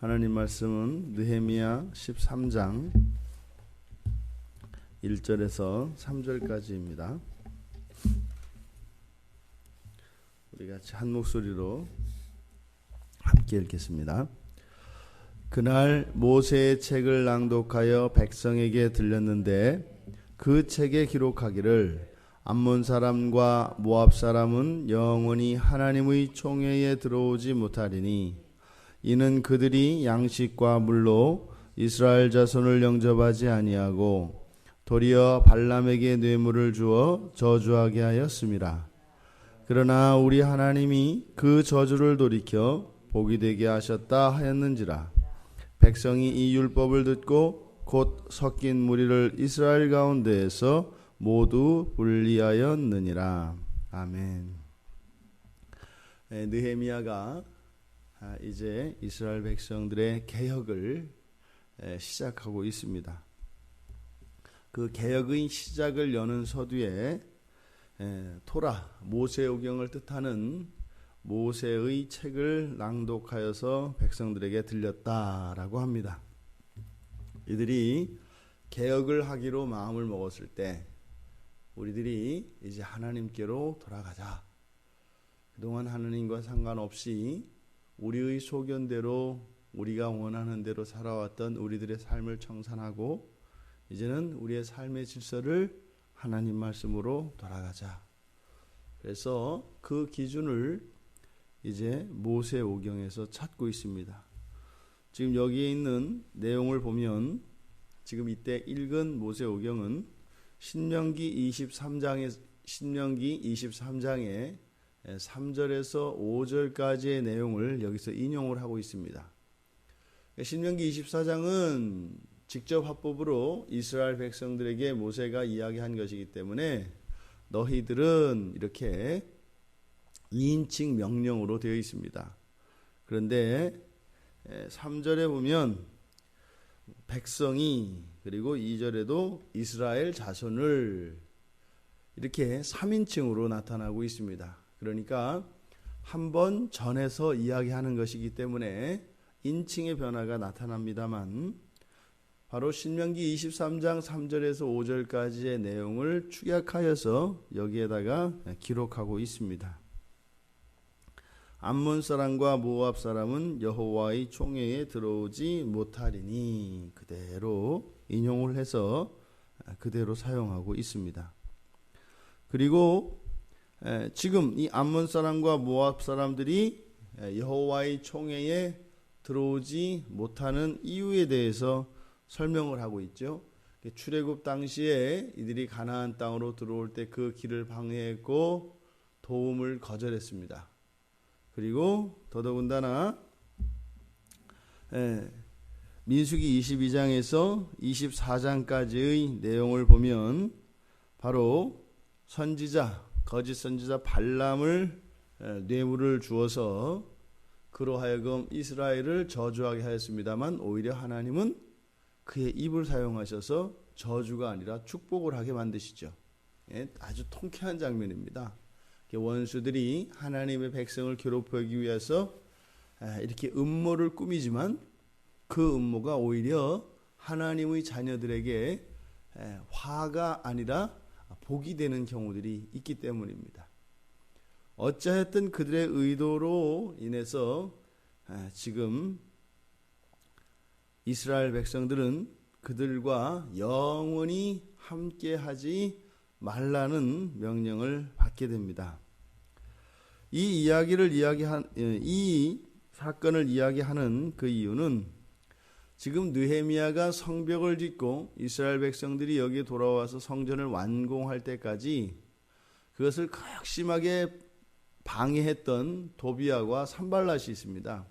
하나님 말씀은 느헤미야 13장 1절에서 3절까지입니다. 우리 같이 한 목소리로 함께 읽겠습니다. 그날 모세의 책을 낭독하여 백성에게 들렸는데 그 책에 기록하기를 암몬 사람과 모압 사람은 영원히 하나님의 총회에 들어오지 못하리니 이는 그들이 양식과 물로 이스라엘 자손을 영접하지 아니하고 도리어 발람에게 뇌물을 주어 저주하게 하였습니다. 그러나 우리 하나님이 그 저주를 돌이켜 복이 되게 하셨다 하였는지라 백성이 이 율법을 듣고 곧 섞인 무리를 이스라엘 가운데에서 모두 분리하였느니라. 아멘. 네, 느헤미야가 아, 이제 이스라엘 백성들의 개혁을 시작하고 있습니다. 그 개혁의 시작을 여는 서두에 토라 모세오경을 뜻하는 모세의 책을 낭독하여서 백성들에게 들렸다라고 합니다. 이들이 개혁을 하기로 마음을 먹었을 때 우리들이 이제 하나님께로 돌아가자. 그동안 하나님과 상관없이 우리의 소견대로 우리가 원하는 대로 살아왔던 우리들의 삶을 청산하고 이제는 우리의 삶의 질서를 하나님 말씀으로 돌아가자. 그래서 그 기준을 이제 모세 오경에서 찾고 있습니다. 지금 여기에 있는 내용을 보면 지금 이때 읽은 모세 오경은 신명기 23장에 신명기 23장에 3절에서 5절까지의 내용을 여기서 인용을 하고 있습니다. 신명기 24장은 직접 합법으로 이스라엘 백성들에게 모세가 이야기한 것이기 때문에 너희들은 이렇게 2인칭 명령으로 되어 있습니다. 그런데 3절에 보면 백성이 그리고 2절에도 이스라엘 자손을 이렇게 3인칭으로 나타나고 있습니다. 그러니까 한 번 전해서 이야기하는 것이기 때문에 인칭의 변화가 나타납니다만 바로 신명기 23장 3절에서 5절까지의 내용을 축약하여서 여기에다가 기록하고 있습니다. 암몬 사람과 모압 사람은 여호와의 총회에 들어오지 못하리니 그대로 인용을 해서 그대로 사용하고 있습니다. 그리고 지금 이 암몬 사람과 모압 사람들이 여호와의 총회에 들어오지 못하는 이유에 대해서 설명을 하고 있죠. 출애굽 당시에 이들이 가나안 땅으로 들어올 때 그 길을 방해했고 도움을 거절했습니다. 그리고 더더군다나 민수기 22장에서 24장까지의 내용을 보면 바로 선지자 거짓 선지자 발람을 뇌물을 주어서 그로 하여금 이스라엘을 저주하게 하였습니다만 오히려 하나님은 그의 입을 사용하셔서 저주가 아니라 축복을 하게 만드시죠. 예, 아주 통쾌한 장면입니다. 원수들이 하나님의 백성을 괴롭히기 위해서 이렇게 음모를 꾸미지만 그 음모가 오히려 하나님의 자녀들에게 화가 아니라 복이 되는 경우들이 있기 때문입니다. 어찌하였든 그들의 의도로 인해서 아, 지금 이스라엘 백성들은 그들과 영원히 함께하지 말라는 명령을 받게 됩니다. 이 이야기를 이야기한 예, 이 사건을 이야기하는 그 이유는 지금 느헤미야가 성벽을 짓고 이스라엘 백성들이 여기에 돌아와서 성전을 완공할 때까지 그것을 극심하게 방해했던 도비아와 산발랏이 있습니다.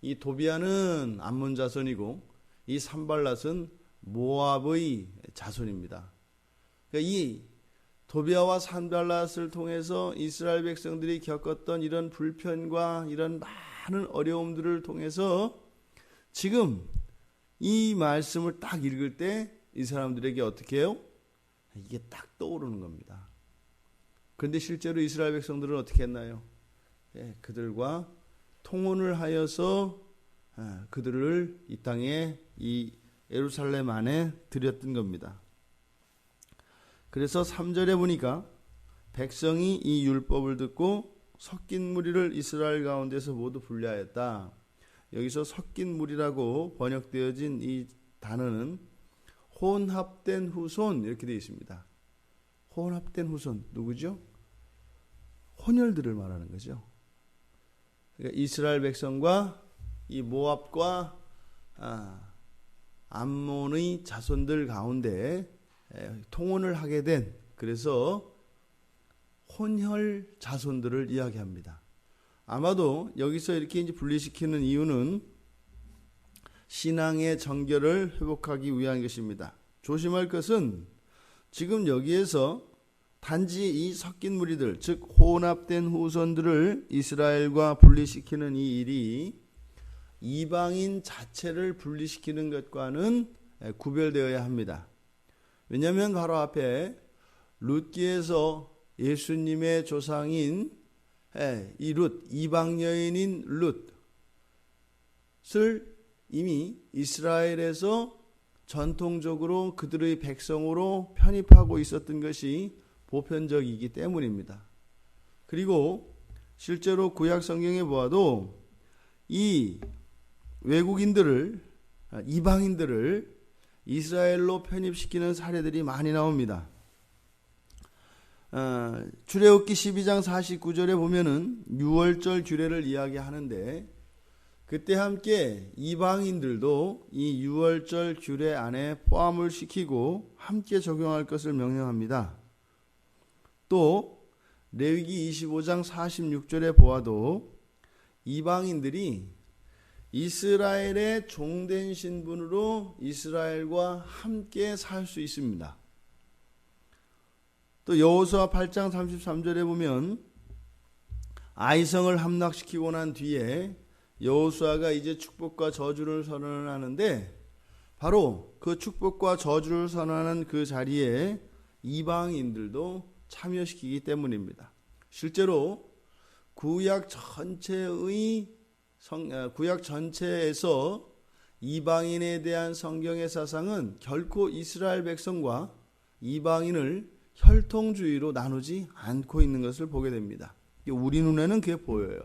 이 도비아는 암몬 자손이고 이 산발랏은 모압의 자손입니다. 그러니까 이 도비아와 산발랏을 통해서 이스라엘 백성들이 겪었던 이런 불편과 이런 많은 어려움들을 통해서 지금 이 말씀을 딱 읽을 때 이 사람들에게 어떻게 해요? 이게 딱 떠오르는 겁니다. 그런데 실제로 이스라엘 백성들은 어떻게 했나요? 예, 그들과 통혼을 하여서 아, 그들을 이 땅에 이 예루살렘 안에 들였던 겁니다. 그래서 3절에 보니까 백성이 이 율법을 듣고 섞인 무리를 이스라엘 가운데서 모두 분리하였다. 여기서 섞인 무리라고 번역되어진 이 단어는 혼합된 후손 이렇게 되어 있습니다. 혼합된 후손 누구죠? 혼혈들을 말하는 거죠. 그러니까 이스라엘 백성과 이 모압과 아, 암몬의 자손들 가운데 통혼을 하게 된 그래서 혼혈 자손들을 이야기합니다. 아마도 여기서 이렇게 이제 분리시키는 이유는 신앙의 정결을 회복하기 위한 것입니다. 조심할 것은 지금 여기에서 단지 이 섞인 무리들, 즉 혼합된 후손들을 이스라엘과 분리시키는 이 일이 이방인 자체를 분리시키는 것과는 구별되어야 합니다. 왜냐하면 바로 앞에 룻기에서 예수님의 조상인 이 룻, 이방 여인인 룻을 이미 이스라엘에서 전통적으로 그들의 백성으로 편입하고 있었던 것이 보편적이기 때문입니다. 그리고 실제로 구약 성경에 보아도 이 외국인들을 이방인들을 이스라엘로 편입시키는 사례들이 많이 나옵니다. 어, 출애굽기 12장 49절에 보면은 6월절 규례를 이야기하는데 그때 함께 이방인들도 이 6월절 규례 안에 포함을 시키고 함께 적용할 것을 명령합니다. 또 레위기 25장 46절에 보아도 이방인들이 이스라엘의 종된 신분으로 이스라엘과 함께 살 수 있습니다. 또 여호수아 8장 33절에 보면 아이성을 함락시키고 난 뒤에 여호수아가 이제 축복과 저주를 선언하는데 바로 그 축복과 저주를 선언하는 그 자리에 이방인들도 참여시키기 때문입니다. 실제로 구약 전체의 성, 아, 구약 전체에서 이방인에 대한 성경의 사상은 결코 이스라엘 백성과 이방인을 혈통주의로 나누지 않고 있는 것을 보게 됩니다. 우리 눈에는 그게 보여요.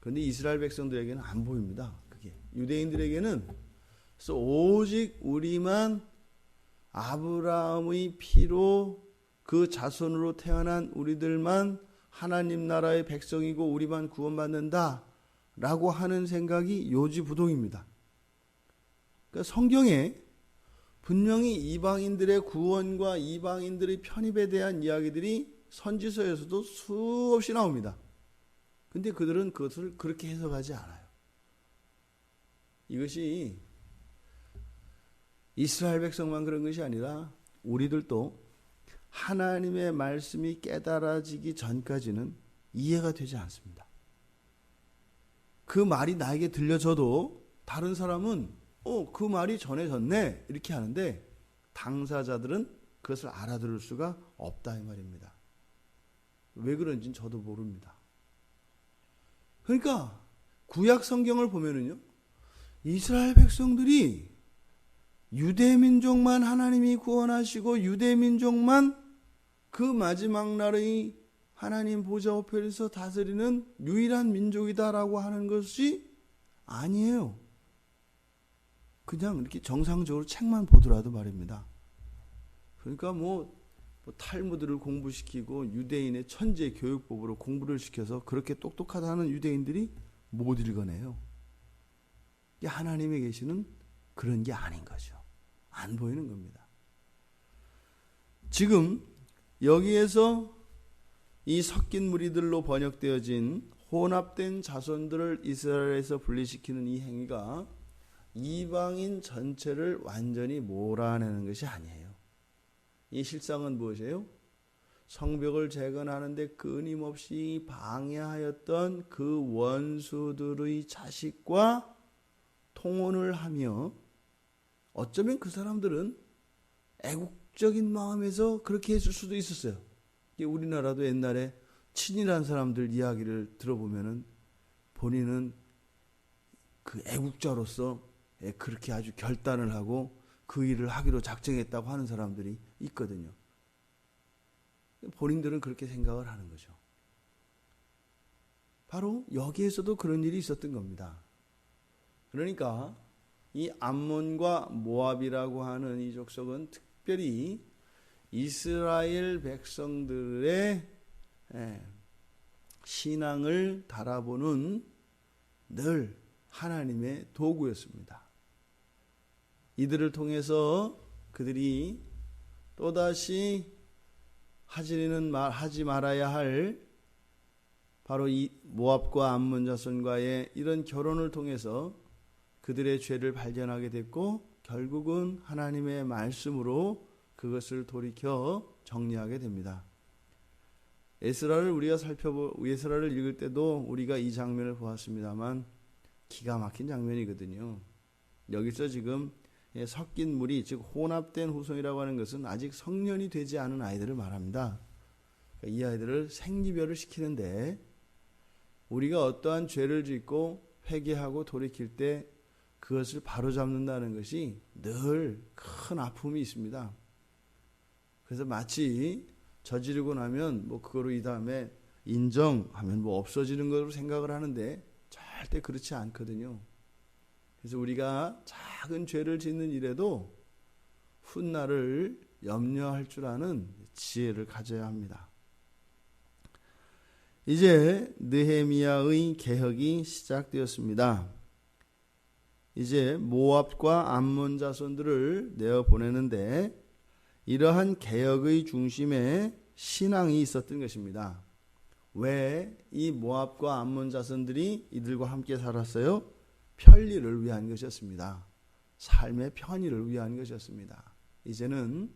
그런데 이스라엘 백성들에게는 안 보입니다. 그게 유대인들에게는 오직 우리만 아브라함의 피로 그 자손으로 태어난 우리들만 하나님 나라의 백성이고 우리만 구원받는다. 라고 하는 생각이 요지부동입니다. 그러니까 성경에 분명히 이방인들의 구원과 이방인들의 편입에 대한 이야기들이 선지서에서도 수없이 나옵니다. 근데 그들은 그것을 그렇게 해석하지 않아요. 이것이 이스라엘 백성만 그런 것이 아니라 우리들도 하나님의 말씀이 깨달아지기 전까지는 이해가 되지 않습니다. 그 말이 나에게 들려져도 다른 사람은 어, 그 말이 전해졌네. 이렇게 하는데 당사자들은 그것을 알아들을 수가 없다 이 말입니다. 왜 그런지는 저도 모릅니다. 그러니까 구약 성경을 보면은요. 이스라엘 백성들이 유대 민족만 하나님이 구원하시고 유대 민족만 그 마지막 날의 하나님 보좌 우편에서 다스리는 유일한 민족이다라고 하는 것이 아니에요. 그냥 이렇게 정상적으로 책만 보더라도 말입니다. 그러니까 뭐, 뭐 탈무드를 공부시키고 유대인의 천재 교육법으로 공부를 시켜서 그렇게 똑똑하다는 유대인들이 못 읽어내요. 하나님의 계시는 그런 게 아닌 거죠. 안 보이는 겁니다. 지금 여기에서 이 섞인 무리들로 번역되어진 혼합된 자손들을 이스라엘에서 분리시키는 이 행위가 이방인 전체를 완전히 몰아내는 것이 아니에요. 이 실상은 무엇이에요? 성벽을 재건하는데 끊임없이 방해하였던 그 원수들의 자식과 통혼을 하며 어쩌면 그 사람들은 애국적인 마음에서 그렇게 했을 수도 있었어요. 우리나라도 옛날에 친일한 사람들 이야기를 들어보면은 본인은 그그 애국자로서 예, 그렇게 아주 결단을 하고 그 일을 하기로 작정했다고 하는 사람들이 있거든요. 본인들은 그렇게 생각을 하는 거죠. 바로 여기에서도 그런 일이 있었던 겁니다. 그러니까 이 암몬과 모압이라고 하는 이 족속은 특별히 이스라엘 백성들의 예, 신앙을 달아보는 늘 하나님의 도구였습니다. 이들을 통해서 그들이 또다시 하지는 말 하지 말아야 할 바로 이 모압과 암몬 자손과의 이런 결혼을 통해서 그들의 죄를 발견하게 됐고 결국은 하나님의 말씀으로 그것을 돌이켜 정리하게 됩니다. 에스라를 우리가 살펴보 에스라를 읽을 때도 우리가 이 장면을 보았습니다만 기가 막힌 장면이거든요. 여기서 지금 섞인 물이 즉 혼합된 후손이라고 하는 것은 아직 성년이 되지 않은 아이들을 말합니다. 그러니까 이 아이들을 생리별을 시키는데 우리가 어떠한 죄를 짓고 회개하고 돌이킬 때 그것을 바로잡는다는 것이 늘 큰 아픔이 있습니다. 그래서 마치 저지르고 나면 뭐 그거로 이 다음에 인정하면 뭐 없어지는 것으로 생각을 하는데 절대 그렇지 않거든요. 그래서 우리가 작은 죄를 짓는 일에도 훗날을 염려할 줄 아는 지혜를 가져야 합니다. 이제 느헤미야의 개혁이 시작되었습니다. 이제 모압과 암몬 자손들을 내어 보내는데 이러한 개혁의 중심에 신앙이 있었던 것입니다. 왜 이 모압과 암몬 자손들이 이들과 함께 살았어요? 편리를 위한 것이었습니다. 삶의 편의를 위한 것이었습니다. 이제는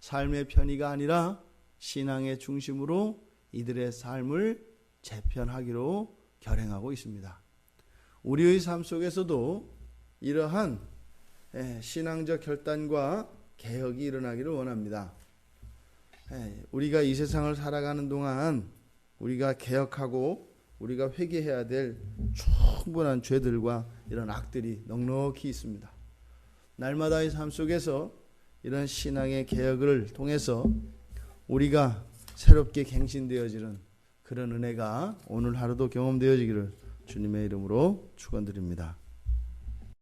삶의 편의가 아니라 신앙의 중심으로 이들의 삶을 재편하기로 결행하고 있습니다. 우리의 삶 속에서도 이러한 예, 신앙적 결단과 개혁이 일어나기를 원합니다. 예, 우리가 이 세상을 살아가는 동안 우리가 개혁하고 우리가 회개해야 될 충분한 죄들과 이런 악들이 넉넉히 있습니다. 날마다의 삶 속에서 이런 신앙의 개혁을 통해서 우리가 새롭게 갱신되어지는 그런 은혜가 오늘 하루도 경험되어지기를 주님의 이름으로 축원드립니다.